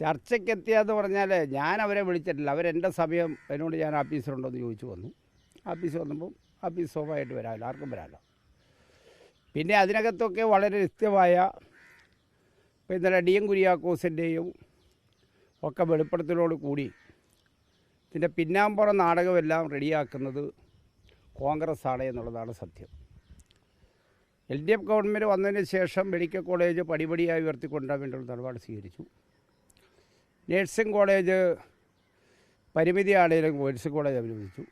ചർച്ചയ്ക്കെത്തിയെന്ന് പറഞ്ഞാൽ ഞാൻ അവരെ വിളിച്ചിട്ടില്ല. അവരെന്റെ സമയം എന്നോട് ഞാൻ ഓഫീസറുണ്ടോ എന്ന് ചോദിച്ചു വന്നു. ആഫീസ് വന്നപ്പോൾ ആഫീസ് സ്വാഭാവികമായിട്ട് വരാമല്ലോ. ആർക്കും വരാമല്ലോ. പിന്നെ അതിനകത്തൊക്കെ വളരെ കൃത്യമായ ഇപ്പോൾ ഇന്നലെ ഡി എം കുര്യാക്കോസിന്റെയും ഒക്കെ വെളിപ്പെടുത്തലോട് കൂടി ഇതിന്റെ പിന്നാമ്പുറം നാടകമെല്ലാം റെഡിയാക്കുന്നത് കോൺഗ്രസ് ആണ് എന്നുള്ളതാണ് സത്യം. എൽ ഡി എഫ് ഗവൺമെന്റ് വന്നതിന് ശേഷം മെഡിക്കൽ കോളേജ് പടിപടിയായി ഉയർത്തിക്കൊണ്ടുവരാൻ വേണ്ടിയുള്ള നിലപാട് സ്വീകരിച്ചു. നേഴ്സിംഗ് കോളേജ് പരിമിതി ആണെങ്കിലും നേഴ്സിംഗ് കോളേജ് അഭിനന്ദിച്ചു.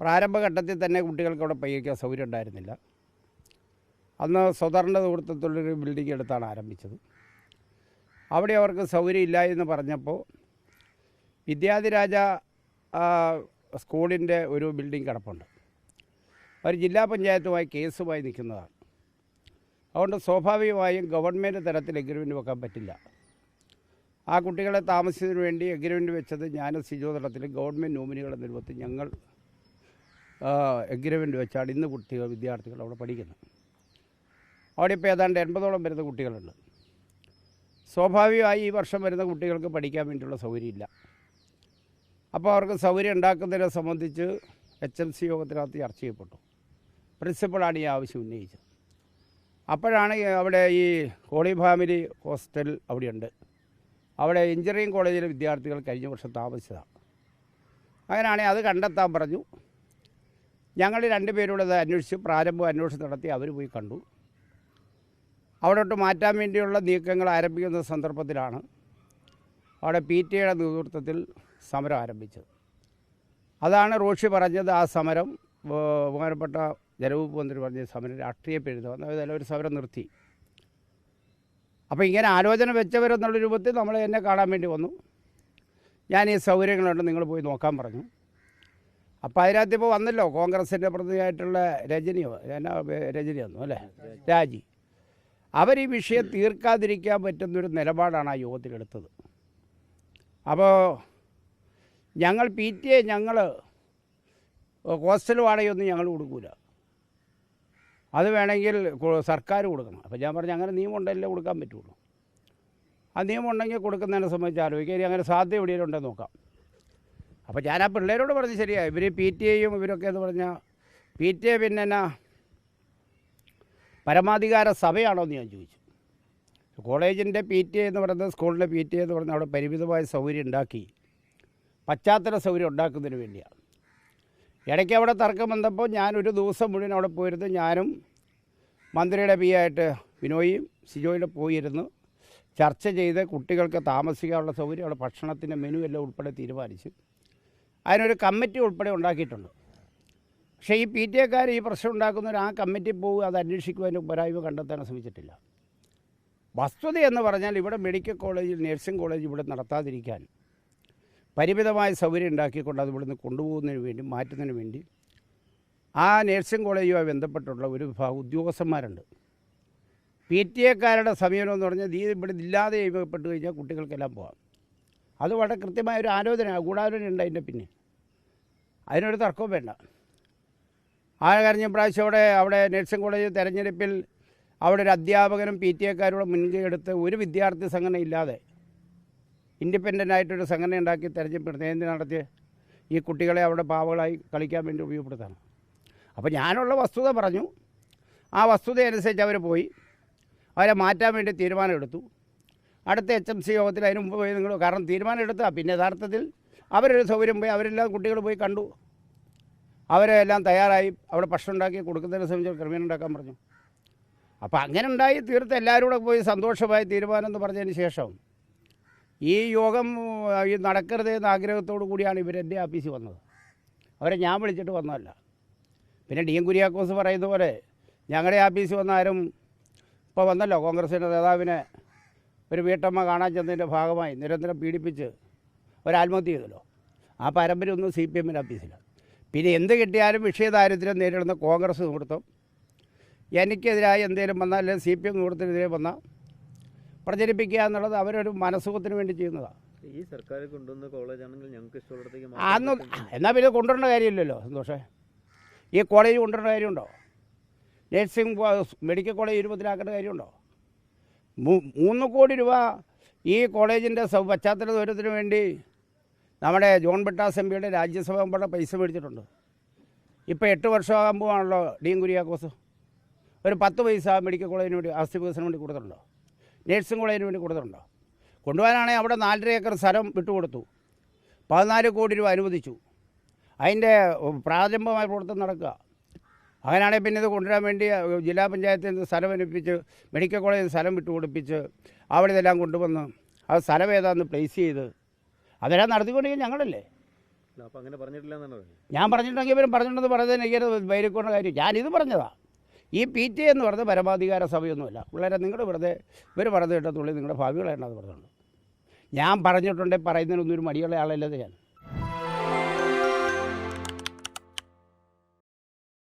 പ്രാരംഭഘട്ടത്തിൽ തന്നെ കുട്ടികൾക്ക് അവിടെ പഠിക്കാൻ സൗകര്യം ഉണ്ടായിരുന്നില്ല. അന്ന് സ്വതറിന്റെ നേതൃത്വത്തിലൊരു ബിൽഡിംഗ് എടുത്താണ് ആരംഭിച്ചത്. അവിടെ അവർക്ക് സൗകര്യം ഇല്ല എന്ന് പറഞ്ഞപ്പോൾ വിദ്യാധിരാജ സ്കൂളിന്റെ ഒരു ബിൽഡിംഗ് കിടപ്പുണ്ട്. അവർ ജില്ലാ പഞ്ചായത്തുമായി കേസുമായി നിൽക്കുന്നതാണ്. അതുകൊണ്ട് സ്വാഭാവികമായും ഗവൺമെന്റ് തലത്തിൽ എഗ്രിമെന്റ് വെക്കാൻ പറ്റില്ല. ആ കുട്ടികളെ താമസിച്ചതിന് വേണ്ടി എഗ്രിമെന്റ് വെച്ചത് ഞാൻ സിജോ തലത്തിൽ ഗവൺമെന്റ് നോമിനികളെ നിരവധി ഞങ്ങൾ എഗ്രിമെന്റ് വെച്ചാണ് ഇന്ന് കുട്ടികൾ വിദ്യാർത്ഥികൾ അവിടെ പഠിക്കുന്നത്. അവിടെ ഇപ്പോൾ ഏതാണ്ട് എൺപതോളം വരുന്ന കുട്ടികളുണ്ട്. സ്വാഭാവികമായി ഈ വർഷം വരുന്ന കുട്ടികൾക്ക് പഠിക്കാൻ വേണ്ടിയുള്ള സൗകര്യമില്ല. അപ്പോൾ അവർക്ക് സൗകര്യം ഉണ്ടാക്കുന്നതിനെ സംബന്ധിച്ച് എച്ച് എം സി യോഗത്തിനകത്ത് ചർച്ച ചെയ്യപ്പെട്ടു. പ്രിൻസിപ്പളാണ് ഈ ആവശ്യം ഉന്നയിച്ചത്. അപ്പോഴാണ് അവിടെ ഈ ഹോളി ഫാമിലി ഹോസ്റ്റൽ അവിടെയുണ്ട്. അവിടെ എഞ്ചിനീയറിംഗ് കോളേജിലെ വിദ്യാർത്ഥികൾ കഴിഞ്ഞ വർഷം താമസിച്ചതാണ്. അങ്ങനെയാണെങ്കിൽ അത് കണ്ടെത്താൻ പറഞ്ഞു. ഞങ്ങൾ രണ്ടുപേരോട് അത് അന്വേഷിച്ച്. പ്രാരംഭ അന്വേഷണം നടത്തി അവർ പോയി കണ്ടു. അവിടോട്ട് മാറ്റാൻ വേണ്ടിയുള്ള നീക്കങ്ങൾ ആരംഭിക്കുന്ന സന്ദർഭത്തിലാണ് അവിടെ പി ടി എയുടെ നേതൃത്വത്തിൽ സമരം ആരംഭിച്ചത്. അതാണ് റോഷി പറഞ്ഞത് ആ സമരം ബഹുമാനപ്പെട്ട ജനവകുപ്പ് മന്ത്രി പറഞ്ഞ സമരം രാഷ്ട്രീയ അതായത് ഒരു സമരം നിർത്തി. അപ്പോൾ ഇങ്ങനെ ആലോചന വെച്ചവരെന്നുള്ള രൂപത്തിൽ നമ്മൾ എന്നെ കാണാൻ വേണ്ടി വന്നു. ഞാൻ ഈ സൗകര്യങ്ങളുണ്ട് നിങ്ങൾ പോയി നോക്കാൻ പറഞ്ഞു. അപ്പോൾ അതിനകത്ത് ഇപ്പോൾ വന്നല്ലോ കോൺഗ്രസിന്റെ പ്രതിയായിട്ടുള്ള രജനിയോ എന്നാ രജനി വന്നു അല്ലേ? രാജി. അവർ ഈ വിഷയം തീർക്കാതിരിക്കാൻ പറ്റുന്നൊരു നിലപാടാണ് ആ യോഗത്തിലെടുത്തത് അപ്പോൾ ഞങ്ങൾ പി ടി എ ഞങ്ങൾ ഹോസ്റ്റൽ വാടകയൊന്നും ഞങ്ങൾ കൊടുക്കൂല. അത് വേണമെങ്കിൽ സർക്കാർ കൊടുക്കണം. അപ്പോൾ ഞാൻ പറഞ്ഞു അങ്ങനെ നിയമം കൊടുക്കാൻ പറ്റുള്ളൂ. ആ നിയമം ഉണ്ടെങ്കിൽ കൊടുക്കുന്നതിനെ സംബന്ധിച്ച് ആലോചിക്കുക ഇനി അങ്ങനെ സാധ്യത എവിടെയെങ്കിലും ഉണ്ടെന്ന് നോക്കാം. അപ്പോൾ ഞാൻ ആ പിള്ളേരോട് പറഞ്ഞ് ശരിയാണ് ഇവർ പി ടി എയും ഇവരൊക്കെ എന്ന് പറഞ്ഞാൽ പി ടി എ പിന്നെ എന്നാ പരമാധികാര സഭയാണോ എന്ന് ഞാൻ ചോദിച്ചു. കോളേജിന്റെ പി ടി എ എന്ന് പറയുന്നത് സ്കൂളിന്റെ പി ടി എ എന്ന് പറഞ്ഞാൽ അവിടെ പരിമിതമായ സൗകര്യം ഉണ്ടാക്കി പശ്ചാത്തല സൗകര്യം ഉണ്ടാക്കുന്നതിന് വേണ്ടിയാണ് ഇടയ്ക്ക് അവിടെ തർക്കം വന്നപ്പോൾ ഞാൻ ഒരു ദിവസം മുഴുവൻ അവിടെ പോയിരുന്നു. ഞാനും മന്ത്രിയുടെ പി ആയിട്ട് ബിനോയും സിജോയുടെ പോയിരുന്നു. ചർച്ച ചെയ്ത് കുട്ടികൾക്ക് താമസിക്കാനുള്ള സൗകര്യം അവിടെ ഭക്ഷണത്തിന്റെ മെനു എല്ലാം ഉൾപ്പെടെ തീരുമാനിച്ചു. അതിനൊരു കമ്മിറ്റി ഉൾപ്പെടെ ഉണ്ടാക്കിയിട്ടുണ്ട്. പക്ഷേ ഈ പി ടി എക്കാർ ഈ പ്രശ്നം ഉണ്ടാക്കുന്നവർ ആ കമ്മിറ്റി പോകുക അത് അന്വേഷിക്കുവാനും പോരായ്മ കണ്ടെത്താൻ ശ്രമിച്ചിട്ടില്ല. വസ്തുത എന്ന് പറഞ്ഞാൽ ഇവിടെ മെഡിക്കൽ കോളേജിൽ നഴ്സിംഗ് കോളേജ് ഇവിടെ നടത്താതിരിക്കാൻ പരിമിതമായ സൗകര്യം ഉണ്ടാക്കിക്കൊണ്ട് അത് ഇവിടുന്ന് കൊണ്ടുപോകുന്നതിന് വേണ്ടി മാറ്റുന്നതിന് വേണ്ടി ആ നേഴ്സിംഗ് കോളേജുമായി ബന്ധപ്പെട്ടുള്ള ഒരു വിഭാഗം ഉദ്യോഗസ്ഥന്മാരുണ്ട്. പി ടി എക്കാരുടെ സമീപനം എന്ന് പറഞ്ഞാൽ ഈ ഇവിടെ ഇല്ലാതെ ചെയ്യപ്പെട്ട് കഴിഞ്ഞാൽ കുട്ടികൾക്കെല്ലാം പോകാം. അത് വളരെ കൃത്യമായ ഒരു ആലോചന ഗൂഢാലോചന ഉണ്ട് അതിന്റെ പിന്നെ അതിനൊരു തർക്കവും വേണ്ട. ആ കഴിഞ്ഞ പ്രാവശ്യം അവിടെ അവിടെ നഴ്സിംഗ് കോളേജ് തെരഞ്ഞെടുപ്പിൽ അവിടെ ഒരു അധ്യാപകനും പി ടി എക്കാരോട് മുൻകൈ എടുത്ത് ഒരു വിദ്യാർത്ഥി സംഘടന ഇല്ലാതെ ഇൻഡിപെൻഡന്റ് ആയിട്ടൊരു സംഘടന ഉണ്ടാക്കി തെരഞ്ഞെടുപ്പ് എന്ത് നടത്തി ഈ കുട്ടികളെ അവിടെ പാവകളായി കളിക്കാൻ വേണ്ടി ഉപയോഗപ്പെടുത്താണ്. അപ്പോൾ ഞാനുള്ള വസ്തുത പറഞ്ഞു. ആ വസ്തുത അനുസരിച്ച് അവർ പോയി. അവരെ മാറ്റാൻ വേണ്ടി തീരുമാനമെടുത്തു. അടുത്ത എച്ച് എം സി യോഗത്തിൽ അതിന് മുമ്പ് പോയി നിങ്ങൾ കാരണം തീരുമാനം എടുത്താൽ പിന്നെ യഥാർത്ഥത്തിൽ അവരൊരു സൗകര്യം പോയി അവരെല്ലാം കുട്ടികൾ പോയി കണ്ടു. അവരെല്ലാം തയ്യാറായി. അവിടെ ഭക്ഷണം ഉണ്ടാക്കി കൊടുക്കുന്നതിനെ സംബന്ധിച്ച് ക്രമീണം ഉണ്ടാക്കാൻ പറഞ്ഞു. അപ്പോൾ അങ്ങനെ ഉണ്ടായി തീർത്ത് എല്ലാവരും കൂടെ പോയി സന്തോഷമായി തീരുമാനം എന്ന് പറഞ്ഞതിന് ശേഷം ഈ യോഗം നടക്കരുത് എന്ന ആഗ്രഹത്തോടു കൂടിയാണ് ഇവരെന്റെ ആഫീസിൽ വന്നത്. അവരെ ഞാൻ വിളിച്ചിട്ട് വന്നതല്ല. പിന്നെ ഡി എം കുര്യാക്കോസ് പറയുന്ന പോലെ ഞങ്ങളുടെ ആഫീസിൽ വന്ന ആരും ഇപ്പോൾ വന്നല്ലോ. കോൺഗ്രസിന്റെ നേതാവിനെ ഒരു വീട്ടമ്മ കാണാൻ ചെന്നതിന്റെ ഭാഗമായി നിരന്തരം പീഡിപ്പിച്ച് ഒരാത്മഹത്യ ചെയ്തല്ലോ. ആ പാരമ്പര്യം ഒന്നും സി പി എമ്മിന്റെ ആഫീസിലാണ് പിന്നെ എന്ത് കിട്ടിയാലും വിഷയദാരിദ്ര്യം നേരിടുന്ന കോൺഗ്രസ് നേതൃത്വം എനിക്കെതിരായി എന്തെങ്കിലും വന്നാൽ അല്ലെങ്കിൽ സി പി എം നേതൃത്വത്തിനെതിരെ വന്നാൽ പ്രചരിപ്പിക്കുക എന്നുള്ളത് അവരൊരു മനസ്സുഖത്തിന് വേണ്ടി ചെയ്യുന്നതാണ്. ഈ സർക്കാർ കൊണ്ടുവന്ന കോളേജ് ആണെങ്കിൽ ഞങ്ങൾക്ക് ഇഷ്ടമുള്ളിടത്തേക്ക് അന്ന് എന്നാൽ പിന്നെ കൊണ്ടുവരേണ്ട കാര്യമില്ലല്ലോ സന്തോഷേ. ഈ കോളേജ് കൊണ്ടുവരേണ്ട കാര്യമുണ്ടോ? നഴ്സിംഗ് മെഡിക്കൽ കോളേജ് രൂപത്തിലാക്കേണ്ട കാര്യമുണ്ടോ? മൂന്ന് കോടി രൂപ ഈ കോളേജിന്റെ സൗ പശ്ചാത്തല ദൂരത്തിന് വേണ്ടി നമ്മുടെ ജോൺ ബിട്ടാസ് എം പിയുടെ രാജ്യസഭ മെമ്പറുടെ പൈസ മേടിച്ചിട്ടുണ്ട്. ഇപ്പോൾ എട്ട് വർഷമാകുമ്പോഴാണല്ലോ ഡീൻ കുര്യാക്കോസ്. ഒരു പത്ത് പൈസ മെഡിക്കൽ കോളേജിന് വേണ്ടി ആസ്തി വികസനം വേണ്ടി കൊടുത്തിട്ടുണ്ടോ? നേഴ്സിംഗ് കോളേജിന് വേണ്ടി കൊടുത്തിട്ടുണ്ടോ? കൊണ്ടുപോകാനാണെങ്കിൽ അവിടെ നാലര ഏക്കർ സ്ഥലം വിട്ടുകൊടുത്തു. പതിനാല് കോടി രൂപ അനുവദിച്ചു. അതിന്റെ പ്രാരംഭമായ പ്രവർത്തനം നടക്കുക. അങ്ങനെയാണെങ്കിൽ പിന്നെ ഇത് കൊണ്ടുവരാൻ വേണ്ടി ജില്ലാ പഞ്ചായത്തിൽ നിന്ന് സ്ഥലം അനുപ്പിച്ച് മെഡിക്കൽ കോളേജിൽ നിന്ന് സ്ഥലം വിട്ടുകൊടുപ്പിച്ച് അവിടെ ഇതെല്ലാം കൊണ്ടുവന്ന് ആ സ്ഥലം ഏതാന്ന് പ്ലേസ് ചെയ്ത് അതെല്ലാം നടത്തിക്കൊണ്ടെങ്കിൽ ഞങ്ങളല്ലേ. അപ്പോൾ അങ്ങനെ പറഞ്ഞിട്ടില്ല ഞാൻ പറഞ്ഞിട്ടുണ്ടെങ്കിൽ ഇവരും പറഞ്ഞിട്ടുണ്ടെന്ന് പറയുന്നത് എനിക്ക് വൈരിക്കൊണ്ട കാര്യം. ഞാനിത് പറഞ്ഞതാ. ഈ പി ടി എന്ന് പറഞ്ഞ പരമാധികാര സഭയൊന്നുമല്ല. പിള്ളേരെ നിങ്ങൾ വെറുതെ ഇവർ പറഞ്ഞു കേട്ടതുള്ളി നിങ്ങളുടെ ഭാവികളായിട്ടാണ് പറഞ്ഞുള്ളൂ ഞാൻ പറഞ്ഞിട്ടുണ്ടെങ്കിൽ പറയുന്നതിനൊന്നും ഒരു മടിയുള്ള ആളല്ലത് ഞാൻ.